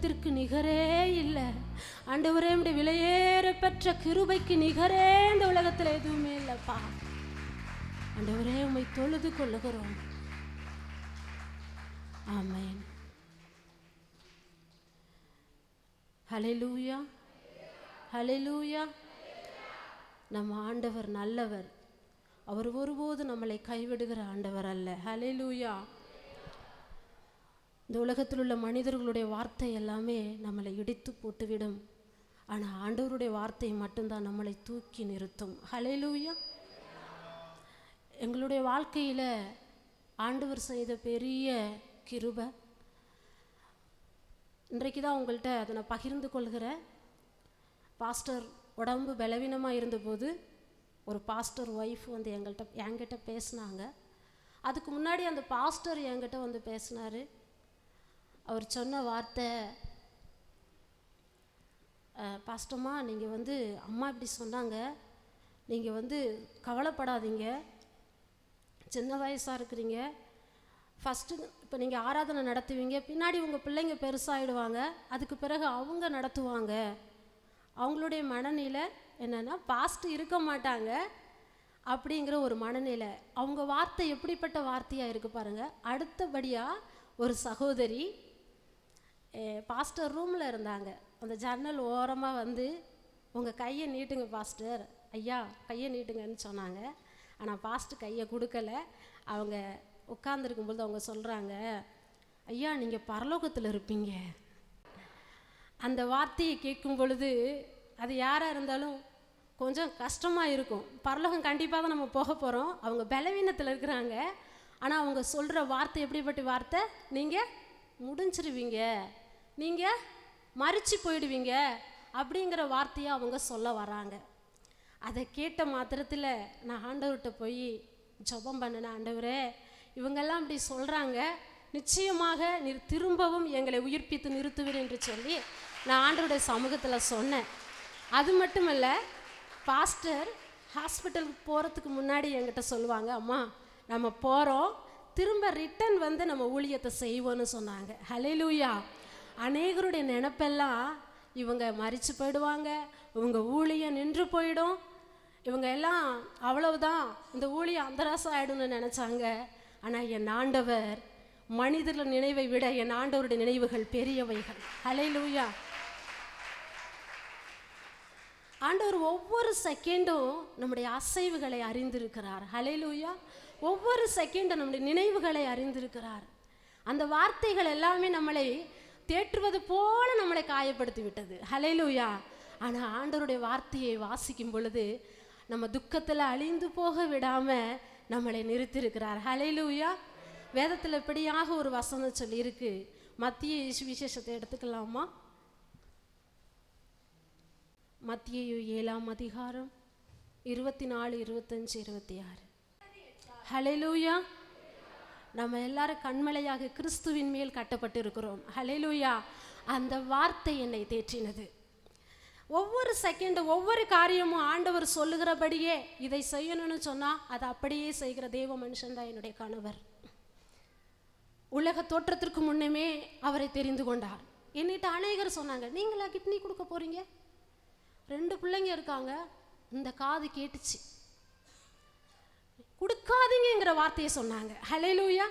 இரக்கத்திற்கு நிகரே இல்லை. ஆண்டவரே உடைய விலையேற பெற்ற கிருபைக்கு நிகரே இந்த உலகத்தில் எதுவுமே இல்லைப்பா. ஆண்டவரே உண்மை தொழுது கொள்ளுகிறோம். ஆமேன். ஹலெலூயா ஹலெலூயா நம்ம ஆண்டவர் நல்லவர். அவர் ஒருபோது நம்மளை கைவிடுகிற ஆண்டவர் அல்ல. ஹலெலூயா இந்த உலகத்தில் உள்ள மனிதர்களுடைய வார்த்தை எல்லாமே நம்மளை இடித்து போட்டுவிடும். ஆனால் ஆண்டவருடைய வார்த்தை மட்டும்தான் நம்மளை தூக்கி நிறுத்தும். ஹalleluya. எங்களுடைய வாழ்க்கையில் ஆண்டவர் செய்த பெரிய கிருபை. இன்றைக்கு தான் உங்கள்கிட்ட அதை நான் பகிர்ந்து கொள்கிறேன். பாஸ்டர் உடம்பு பலவீனமாக இருந்தபோது ஒரு பாஸ்டர் ஒய்ஃப் வந்து எங்கள்கிட்ட என்கிட்ட பேசினாங்க. அதுக்கு முன்னாடி அந்த பாஸ்டர் என்கிட்ட வந்து பேசினார். அவர் சொன்ன வார்த்தை "அஹ், பாஸ்டம்மா நீங்கள் வந்து அம்மா இப்படி சொன்னாங்க. நீங்கள் வந்து கவலைப்படாதீங்க. சின்ன வயசாக இருக்கிறீங்க. ஃபஸ்ட்டு இப்போ நீங்கள் ஆராதனை நடத்துவீங்க. பின்னாடி உங்கள் பிள்ளைங்க பெருசாகிடுவாங்க அதுக்கு பிறகு அவங்க நடத்துவாங்க. அவங்களுடைய மனநிலை என்னென்னா பாஸ்ட் இருக்க மாட்டாங்க. அப்படிங்கிற ஒரு மனநிலை. அவங்க வார்த்தை எப்படிப்பட்ட வார்த்தையாக இருக்குது பாருங்கள் அடுத்தபடியாக ஒரு சகோதரி பாஸ்டர் ரூமில் இருந்தாங்க. அந்த ஜன்னல் ஓரமாக வந்து உங்கள் கையை நீட்டுங்க பாஸ்டர் ஐயா கையை நீட்டுங்கன்னு சொன்னாங்க. ஆனால் பாஸ்டர் கையை கொடுக்கல. அவங்க உட்காந்துருக்கும்போது அவங்க சொல்கிறாங்க ஐயா நீங்கள் பரலோகத்தில் இருப்பீங்க. அந்த வார்த்தையை கேட்கும் பொழுது அது யாராக இருந்தாலும் கொஞ்சம் கஷ்டமாக இருக்கும். பரலோகம் கண்டிப்பாக தான் நம்ம போக போகிறோம் அவங்க பலவீனத்தில் இருக்கிறாங்க. ஆனால் அவங்க சொல்கிற வார்த்தை எப்படிப்பட்ட வார்த்தை? நீங்கள் முடிஞ்சிருவீங்க. நீங்கள் மறித்து போயிடுவீங்க அப்படிங்கிற வார்த்தையை அவங்க சொல்ல வராங்க. அதை கேட்ட மாத்திரத்தில் நான் ஆண்டவர்கிட்ட போய் ஜெபம் பண்ணினேன் ஆண்டவரே இவங்கெல்லாம் இப்படி சொல்கிறாங்க நிச்சயமாக நீர் திரும்பவும் எங்களை உயிர்ப்பித்து நிறுத்துவீர் என்று சொல்லி நான் ஆண்டவருடைய சமூகத்தில் சொன்னேன். அது மட்டுமல்ல பாஸ்டர் ஹாஸ்பிட்டலுக்கு போகிறதுக்கு முன்னாடி என்கிட்ட சொல்லுவாங்க அம்மா நம்ம போகிறோம் திரும்ப ரிட்டன் வந்து நம்ம ஊழியத்தை செய்வோன்னு சொன்னாங்க. ஹalleluya. அநேகருடைய நினப்பெல்லாம் இவங்க மறிச்சு போயிடுவாங்க இவங்க ஊழியம் நின்று போயிடும். இவங்க எல்லாம் அவ்வளவுதான் இந்த ஊழியம் அந்தராசம் ஆகிடும்னு நினச்சாங்க. ஆனால் என் ஆண்டவர் மனிதர்கள் நினைவை விட என் ஆண்டவருடைய நினைவுகள் பெரியவைகள். ஹalleluya ஆண்டவர் ஒவ்வொரு செகண்டும் நம்முடைய அசைவுகளை அறிந்திருக்கிறார். ஹalleluya ஒவ்வொரு செகண்டும் நம்முடைய நினைவுகளை அறிந்திருக்கிறார். அந்த வார்த்தைகள் எல்லாமே நம்மளை தேற்றுவது போல நம்மளை காயப்படுத்தி விட்டது ஹலையிலூயா ஆனால் ஆண்டவருடைய வார்த்தையை வாசிக்கும் பொழுது நம்ம துக்கத்தில் அழிந்து போக விடாமல் நம்மளை நிறுத்தியிருக்கிறார். ஹலையிலூயா வேதத்தில் இப்படியாக ஒரு வசனம் சொல்லியிருக்கு. மத்திய விசேஷத்தை எடுத்துக்கலாமா? மத்திய ஏழாம் அதிகாரம் இருபத்தி நாலு இருபத்தஞ்சு இருபத்தி ஆறு. ஹலெலூயா நம்ம எல்லாரும் கண்மலையாக கிறிஸ்துவின் மேல் கட்டப்பட்டு இருக்கிறோம் ஹalleluya அந்த வார்த்தை என்னை தேற்றினது. ஒவ்வொரு செகண்டும் ஒவ்வொரு காரியமும் ஆண்டவர் சொல்லுகிறபடியே இதை செய்யணும்னு சொன்னால் அதை அப்படியே செய்கிற தேவ மனுஷன் தான் என்னுடைய கணவர். உலக தோற்றத்திற்கு முன்னமே அவரை தெரிந்து கொண்டார். என்னிட்ட அநேகர் சொன்னாங்க நீங்களா கிட்னி கொடுக்க போறீங்க? ரெண்டு பிள்ளைங்க இருக்காங்க. இந்த காது கேட்டுச்சு. கொடுக்காதீங்கங்கிற வார்த்தையை சொன்னாங்க. ஹலைலூயா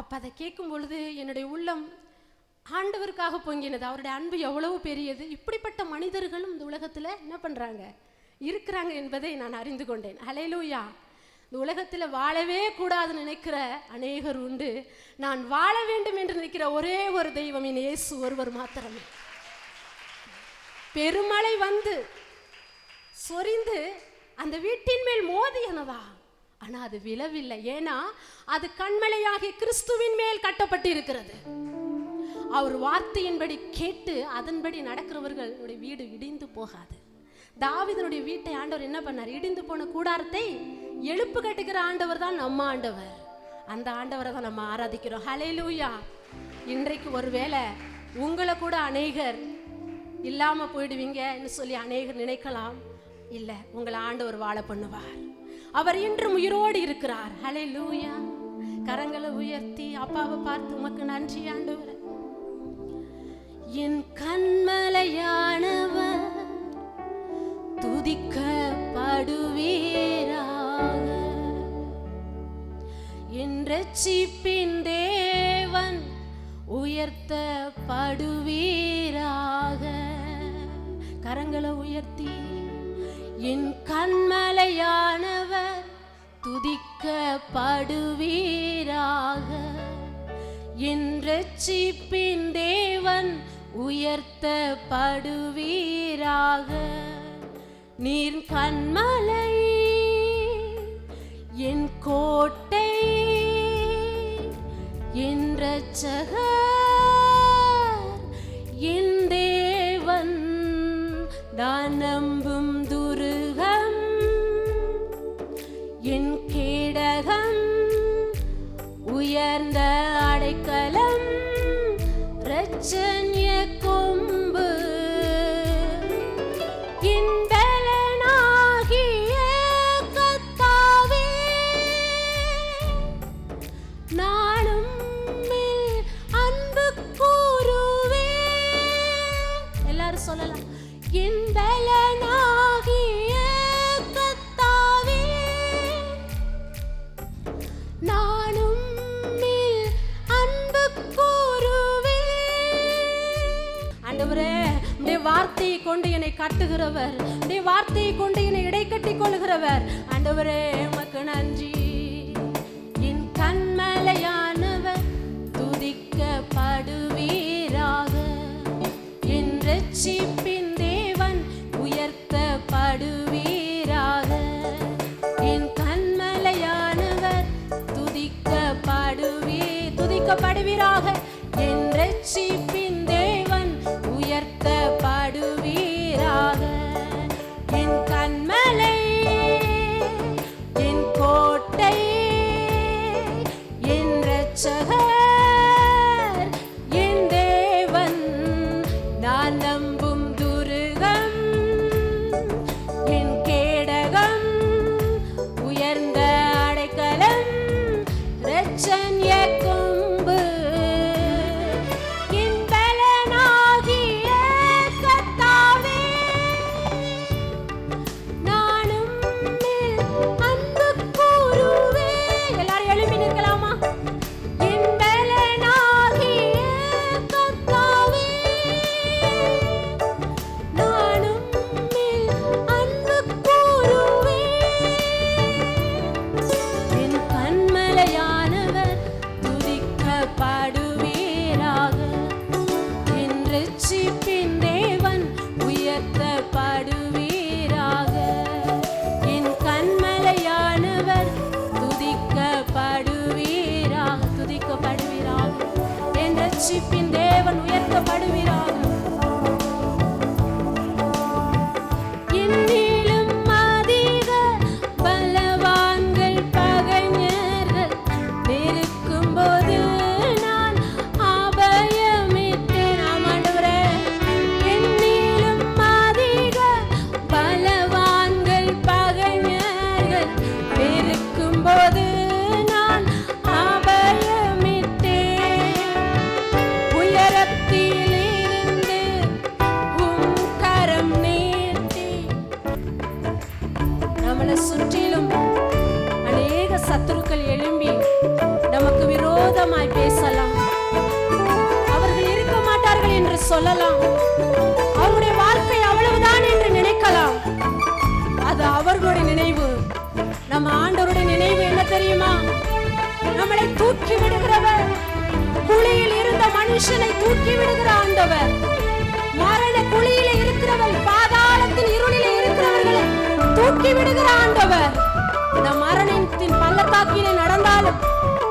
அப்போ அதை கேட்கும் பொழுது என்னுடைய உள்ளம் ஆண்டவருக்காக பொங்கினது. அவருடைய அன்பு எவ்வளவு பெரியது. இப்படிப்பட்ட மனிதர்களும் இந்த உலகத்தில் என்ன பண்ணுறாங்க இருக்கிறாங்க என்பதை நான் அறிந்து கொண்டேன். ஹலைலூயா இந்த உலகத்தில் வாழவே கூடாதுன்னு நினைக்கிற அநேகர் உண்டு. நான் வாழ வேண்டும் என்று நினைக்கிற ஒரே ஒரு தெய்வம் என் இயேசு ஒருவர் மாத்திரமே. பெருமழை வந்து சொரிந்து அந்த வீட்டின் மேல் மோதியனதா ஆனால் அது விழவில்லை. ஏன்னா அது கண்மலையாகிய கிறிஸ்துவின் மேல் கட்டப்பட்டு இருக்கிறது அவர் வார்த்தையின்படி கேட்டு அதன்படி நடக்கிறவர்களுடைய வீடு இடிந்து போகாது. தாவிதனுடைய வீட்டை ஆண்டவர் என்ன பண்ணார்? இடிந்து போன கூடாரத்தை எழுப்பு கட்டுகிற ஆண்டவர் தான் நம்ம ஆண்டவர். அந்த ஆண்டவரை தான் நம்ம ஆராதிக்கிறோம். ஹலே லூயா இன்றைக்கு ஒருவேளை உங்களை கூட அநேகர் இல்லாமல் போயிடுவீங்கன்னு சொல்லி அநேகர் நினைக்கலாம். இல்லை உங்களை ஆண்டவர் வாழ பண்ணுவார். அவர் இன்றும் உயிரோடு இருக்கிறார். ஹலே லூயா கரங்களை உயர்த்தி அப்பாவை பார்த்து உமக்கு நன்றி ஆண்டவர். என் கண்மலையானவர் துதிக்கப்படுவீராக. என்றிப்பின் தேவன் உயர்த்தப்படுவீராக. கரங்களை உயர்த்தி என் கண்மலையானவர் துதிக்கப்படுவீராக. என் ரட்சிப்பின் தேவன் உயர்த்தப்படுவீராக. நீர் கண்மலை என் கோட்டை என் ரட்சகர் என் நான் நம்பும் துருகம் என் கேடகம் உயர்ந்த அடைக்கலம் ரச்சனை நாட்டுகிறவர் நீ வார்த்தையை கொண்டு என்னை இடை கட்டி கொள்கிறவர் ஆண்டவரே உமக்கு நன்றி.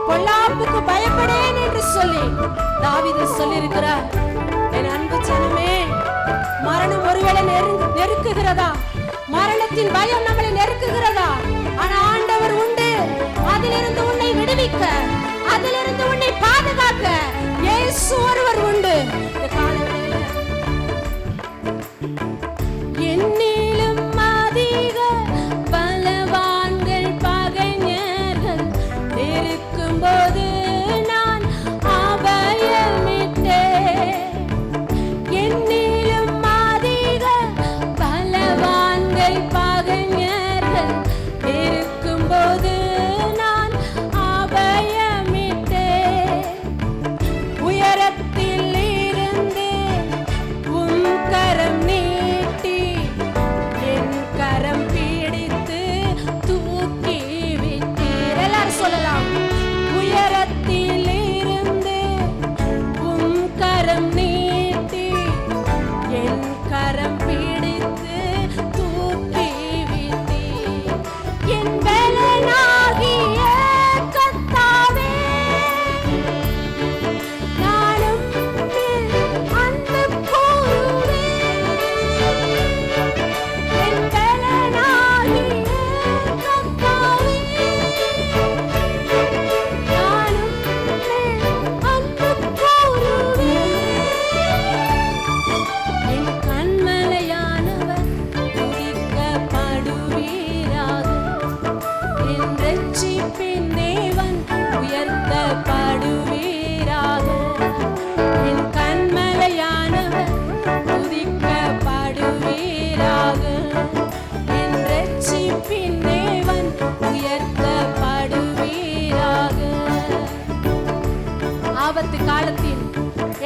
பொல்லாப்புக்கு பயப்படேன் என்று சொல்லி தாவிது சொல்லியிருக்கிறார் என் அன்பு ஜனமே மரணம் ஒருவேளை நெருக்குகிறதா? மரணத்தின் பயம் நம்மளை நெருக்குகிறதா? ஆனா ஆண்டவர் உண்டு. அதிலிருந்து உன்னை விடுவிக்க அதிலிருந்து உன்னை பாதுகாக்க இயேசு ஒருவர் உண்டு.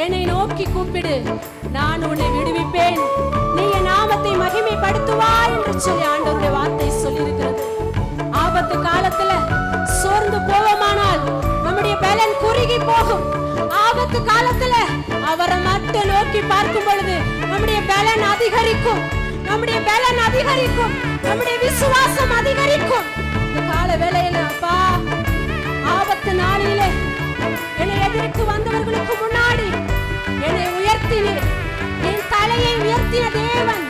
என்னை நோக்கி கூப்பிடு. நான் உன்னை விடுவிப்பேன். நீ என் நாமத்தை மகிமைப்படுத்துவாய் என்று சொல்லி ஆண்டவருடைய வார்த்தை சொல்லியிருக்கிறது. ஆபத்து காலத்துல சோர்ந்து போவோமானால் நம்முடைய பலன் குறுகி போகும். ஆபத்து காலத்துல அவரை மட்டும் நோக்கி பார்க்கும் பொழுது நம்முடைய பலன் அதிகரிக்கும். நம்முடைய பலன் அதிகரிக்கும். நம்முடைய விசுவாசம் அதிகரிக்கும். இந்த கால வேலையில அப்பா ஆபத்து நாளிலே என்னை எதிர்த்து வந்தவர்களுக்கு முன்னாடி என்னை உயர்த்தின என் தலையை உயர்த்தின தேவன்.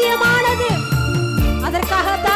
சாத்தியமானது. அதற்காகத்தான்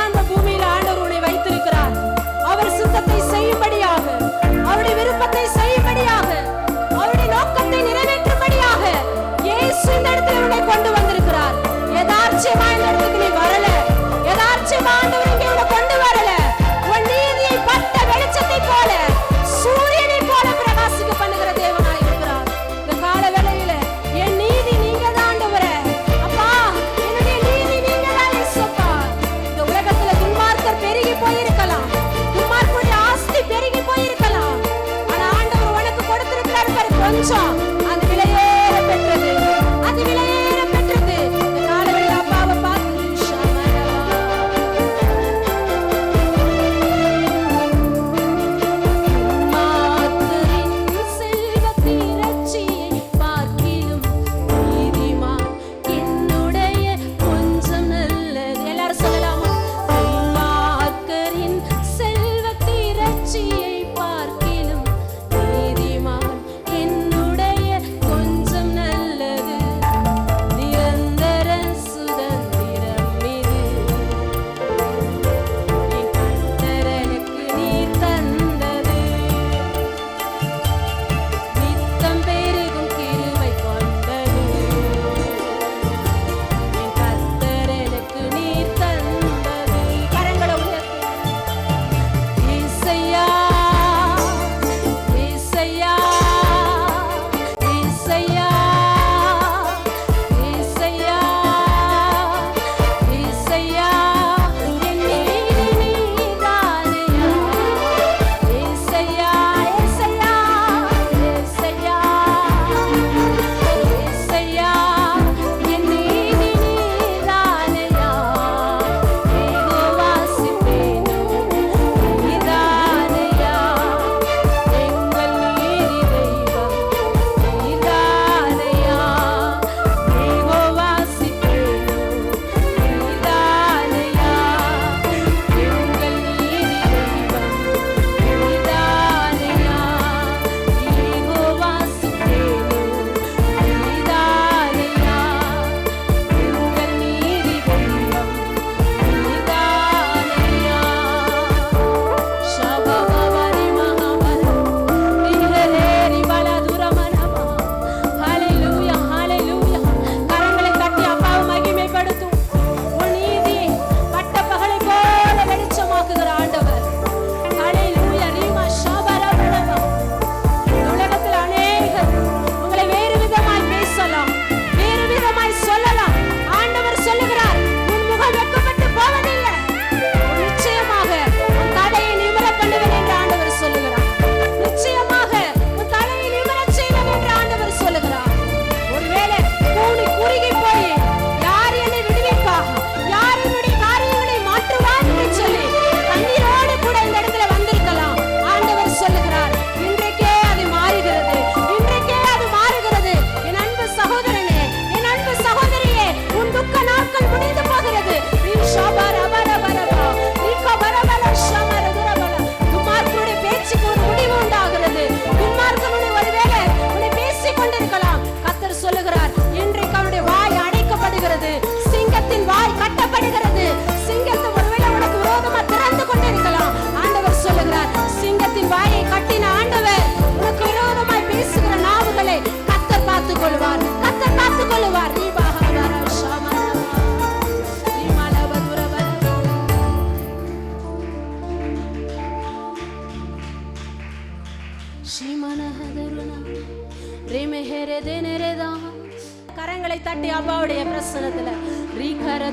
அப்பாவுடைய ரீகர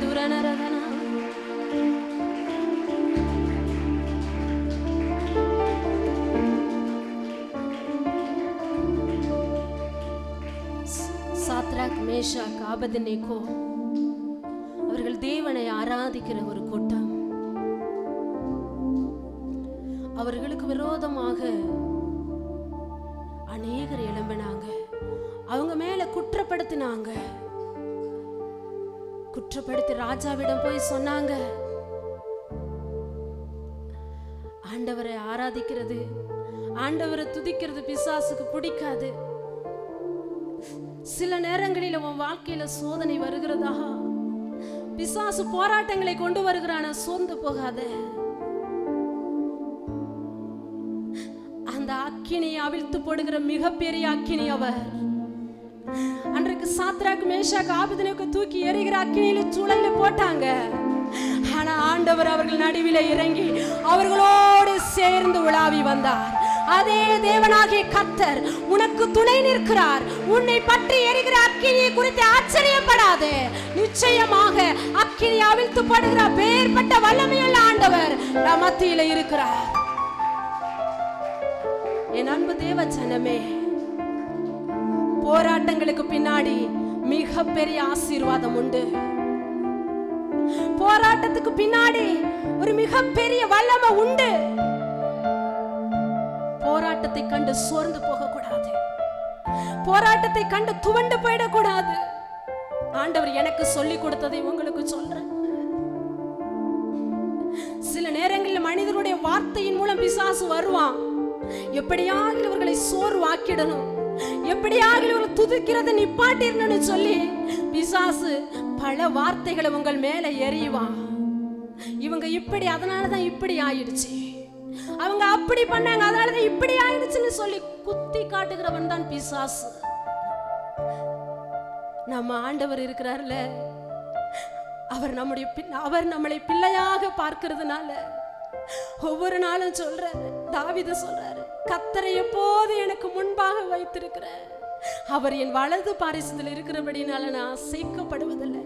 சாத்ராக் அவர்கள் தேவனை ஆராதிக்கிற ஒரு கூட்டம். அவர்களுக்கு விரோதமாக அநேகர் எழும்பினாங்க. அவங்க மேல குற்றப்படுத்தினாங்க. குற்றப்படுத்தி ராஜாவிடம் போய் சொன்னாங்க. ஆண்டவரை ஆராதிக்கிறது ஆண்டவரை துதிக்கிறது பிசாசுக்கு பிடிக்காது. சில நேரங்களில் உன் வாழ்க்கையில சோதனை வருகிறதா? பிசாசு போராட்டங்களை கொண்டு வருகிறான சோர்ந்து போகாத. அந்த அக்கினியை அவிழ்த்து போடுகிற மிகப்பெரிய அக்கினி அவர். அன்றைக்கு சாத்ராக் மேஷாக் ஆபதினுக்கு தூக்கி எறிகிற அக்கினியில சுழல்ல போட்டாங்க. ஆனா ஆண்டவர் அவர்கள் நடுவில இறங்கி அவர்களோடு சேர்ந்து உலாவி வந்தார். அதே தேவனாகிய கத்தர் உனக்கு துணை நிற்கிறார். உன்னை பற்றி எரிகிற அக்கினியை குறித்து ஆச்சரியப்படாதே. நிச்சயமாக அக்கினி அவிழ்த்து படுகிற பேர்பட்ட வல்லமையுள்ள ஆண்டவர் மத்தியில இருக்கிறார். என் அன்பு தேவ ஜனமே போராட்டங்களுக்கு பின்னாடி மிகப்பெரிய ஆசீர்வாதம் உண்டு. போராட்டத்துக்கு பின்னாடி ஒரு மிகப்பெரிய வல்லமை உண்டு. போராட்டத்தை கண்டு சோர்ந்து போக கூடாது போராட்டத்தை கண்டு துவண்டு போயிடக்கூடாது. ஆண்டவர் எனக்கு சொல்லி கொடுத்ததை உங்களுக்கு சொல்றேன். சில நேரங்களில் மனிதனுடைய வார்த்தையின் மூலம் பிசாசு வருவான். எப்படியாக இவர்களை சோர்வாக்கிடணும். எப்படியாக இவர்கள் துதிக்கிறது நிப்பாட்டிடணும்னு சொல்லி பிசாசு பல வார்த்தைகளை உங்கள் மேல எறிவான் இவங்க இப்படி அதனாலதான் இப்படி ஆயிடுச்சு. அவங்க அப்படி பண்ணாங்க அதனாலதான் இப்படி ஆயிடுச்சுன்னு சொல்லி குத்தி காட்டுகிறவன் தான் பிசாசு. நம்ம ஆண்டவர் இருக்கிறார்ல. அவர் நம்முடைய அவர் நம்மளை பிள்ளையாக பார்க்கிறதுனால ஒவ்வொரு நாளும் சொல்றாரு தாவித சொல்றாரு கத்தரை எப்போது எனக்கு முன்பாக வைத்திருக்கிறார்? அவர் என் வலது பாரிசத்தில் இருக்கிறபடினால நான் அசைக்கப்படுவதில்லை.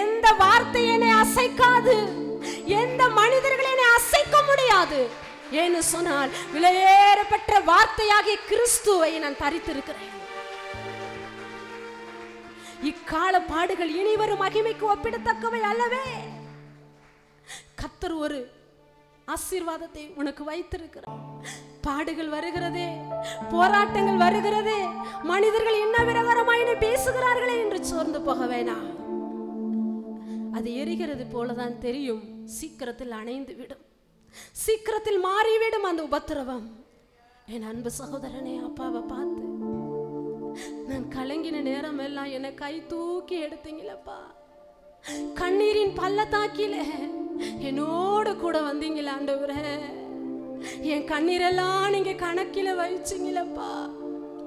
எந்த வார்த்தை என்னை அசைக்காது. எந்த மனிதர்கள் என்னை அசைக்க முடியாது. ஏன்னு சொன்னால் விலையேறப்பட்ட வார்த்தையாகிய கிறிஸ்துவை நான் தரித்திருக்கிறேன். இக்கால பாடுகள் இனிவரும் மகிமைக்கு ஒப்பிடத்தக்கவை அல்லவே. கத்தர் ஒரு ஆசீர்வாதத்தை உனக்கு வைத்திருக்கிறார் பாடுகள் வருகிறதே போராட்டங்கள் வருகிறதே மனிதர்கள் என்ன விரகரமாய் பேசுகிறார்களே என்று சோர்ந்து போக வேணாம். அது எரிகிறது போலதான் தெரியும் சீக்கிரத்தில் அணைந்து விடும் சீக்கிரத்தில் மாறிவிடும் அந்த உபத்திரவம். என் அன்பு சகோதரனே அப்பாவை பார்த்து நான் கலங்கின நேரம் எல்லாம் என்னை கை தூக்கி எடுத்தீங்களப்பா கண்ணீரின் பள்ளத்தாக்கில என்னோட கூட வந்தீங்களா ஆண்டவரே. என் கண்ணீரெல்லாம் நீங்க கணக்கில வச்சிங்களப்பா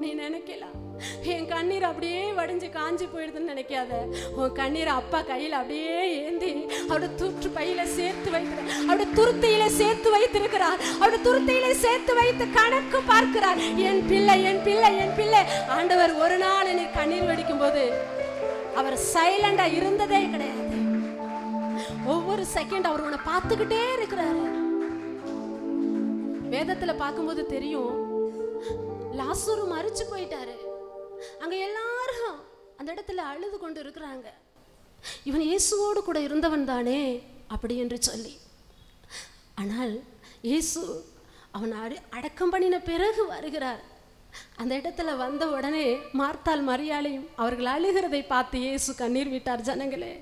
நீ நினைக்கலாம் என் கண்ணீர் அப்படியே வடிஞ்சு காஞ்சி போயிடுதுன்னு நினைக்காத. உன் கண்ணீரை அப்பா கையில் அப்படியே ஏந்தி அவட தூற்று பையில சேர்த்து வைத்து அவட துருத்தியில சேர்த்து வைத்திருக்கிறார். அவட துருத்தியில சேர்த்து வைத்து கணக்கு பார்க்கிறார். என் பிள்ளை என் பிள்ளை என் பிள்ளை. ஆண்டவர் ஒரு நாள் எனக்கு கண்ணீர் வடிக்கும் போது அவர் சைலண்டா இருந்ததே கிடையாது. ஒவ்வொரு செகண்ட் அவர் உன்னை பார்த்துக்கிட்டே இருக்கிறாரு. வேதத்துல பார்க்கும்போது தெரியும் லாசரு மறிச்சு போயிட்டாரு. அங்க எல்லாரும் அந்த இடத்துல அழுது கொண்டு இருக்கிறாங்க. இவன் இயேசுவோடு கூட இருந்தவன் தானே அப்படி என்று சொல்லி. ஆனால் இயேசு அவன் அடக்கம் பண்ணின பிறகு வருகிறார். அந்த இடத்துல வந்த உடனே மார்த்தால் மரியாளையும் அவர்கள் அழுகிறதை பார்த்து இயேசு கண்ணீர் விட்டார் ஜனங்களே.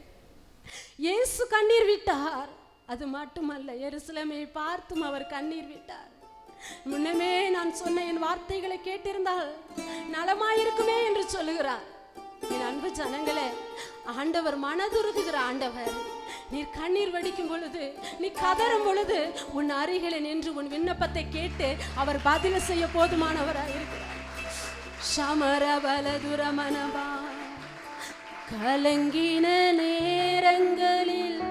இயேசு கண்ணீர் விட்டார். அது மட்டுமல்ல எருசலமையை பார்த்தும் அவர் கண்ணீர் விட்டார். முன்னமே நான் சொன்ன என் வார்த்தைகளை கேட்டிருந்தால் நலமாயிருக்குமே என்று சொல்லுகிறார். என் அன்பு ஜனங்களே ஆண்டவர் மனதுருகுகிற ஆண்டவர். நீர் கண்ணீர் வடிக்கும் பொழுது நீ கதறும் பொழுது உன் அருகில நின்று உன் விண்ணப்பத்தை கேட்டு அவர் பதில செய்ய போதுமானவராக இருக்கிறார். சமரபலதுரமனவா கலங்கின நேரங்களில்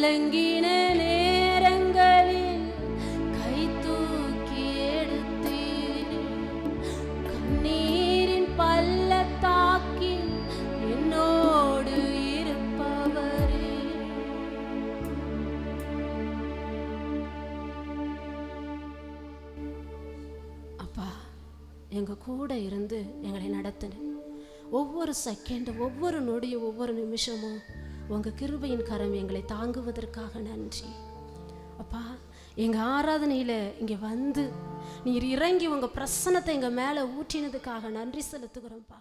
கலங்கின நேரங்களில் கை தூக்கி எடுத்தீர் கண்ணீரின் பள்ளத்தாக்கில் என்னோடு இருப்பவரே. அப்பா எங்க கூட இருந்து எங்களை நடத்தின ஒவ்வொரு செகண்டும் ஒவ்வொரு நொடியும் ஒவ்வொரு நிமிஷமும் உங்கள் கிருபையின் கரம் எங்களை தாங்குவதற்காக நன்றி. அப்பா எங்கள் ஆராதனையில் இங்கே வந்து நீர் இறங்கி உங்கள் பிரசனத்தை எங்கள் மேலே ஊற்றினதுக்காக நன்றி செலுத்துகிறோம்ப்பா.